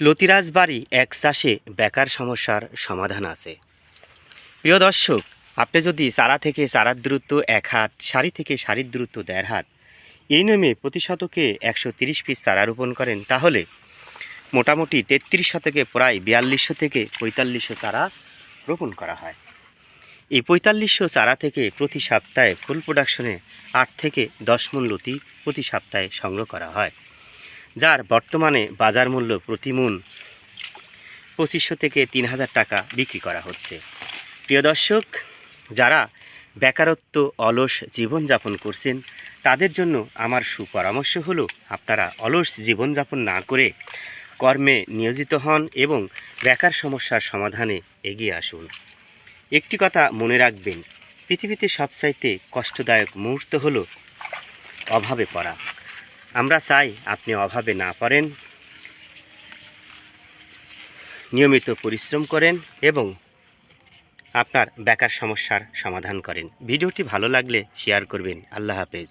লতিরাজ বাড়ি এক চাষে বেকার সমস্যার সমাধান আছে। প্রিয় দর্শক, আপনি যদি চারা থেকে চারার দূরত্ব এক হাত, সারি থেকে সারির দূরত্ব দেড় হাত, এই নিয়মে প্রতি শতকে একশো তিরিশ পিস চারা রোপণ করেন, তাহলে মোটামুটি তেত্রিশ শতকে প্রায় বিয়াল্লিশশো থেকে পঁয়তাল্লিশশো চারা রোপণ করা হয়। এই পঁয়তাল্লিশশো চারা থেকে প্রতি সপ্তাহে ফুল প্রোডাকশনে আট থেকে দশ মন লতি প্রতি সপ্তাহে সংগ্রহ করা হয়। যার বর্তমানে বাজার মূল্য প্রতি মূল পঁচিশশো থেকে তিন হাজার টাকা বিক্রি করা হচ্ছে। প্রিয় দর্শক, যারা বেকারত্ব, অলস জীবনযাপন করছেন, তাদের জন্য আমার সুপরামর্শ হলো, আপনারা অলস জীবনযাপন না করে কর্মে নিয়োজিত হন এবং বেকার সমস্যার সমাধানে এগিয়ে আসুন। একটি কথা মনে রাখবেন, পৃথিবীতে সবচাইতে কষ্টদায়ক মুহূর্ত হলো অভাবে পড়া। আমরা চাই আপনি অভাবে না পড়েন, নিয়মিত পরিশ্রম করেন এবং আপনার বেকার সমস্যার সমাধান করেন। ভিডিওটি ভালো লাগলে শেয়ার করবেন। আল্লাহ হাফেজ।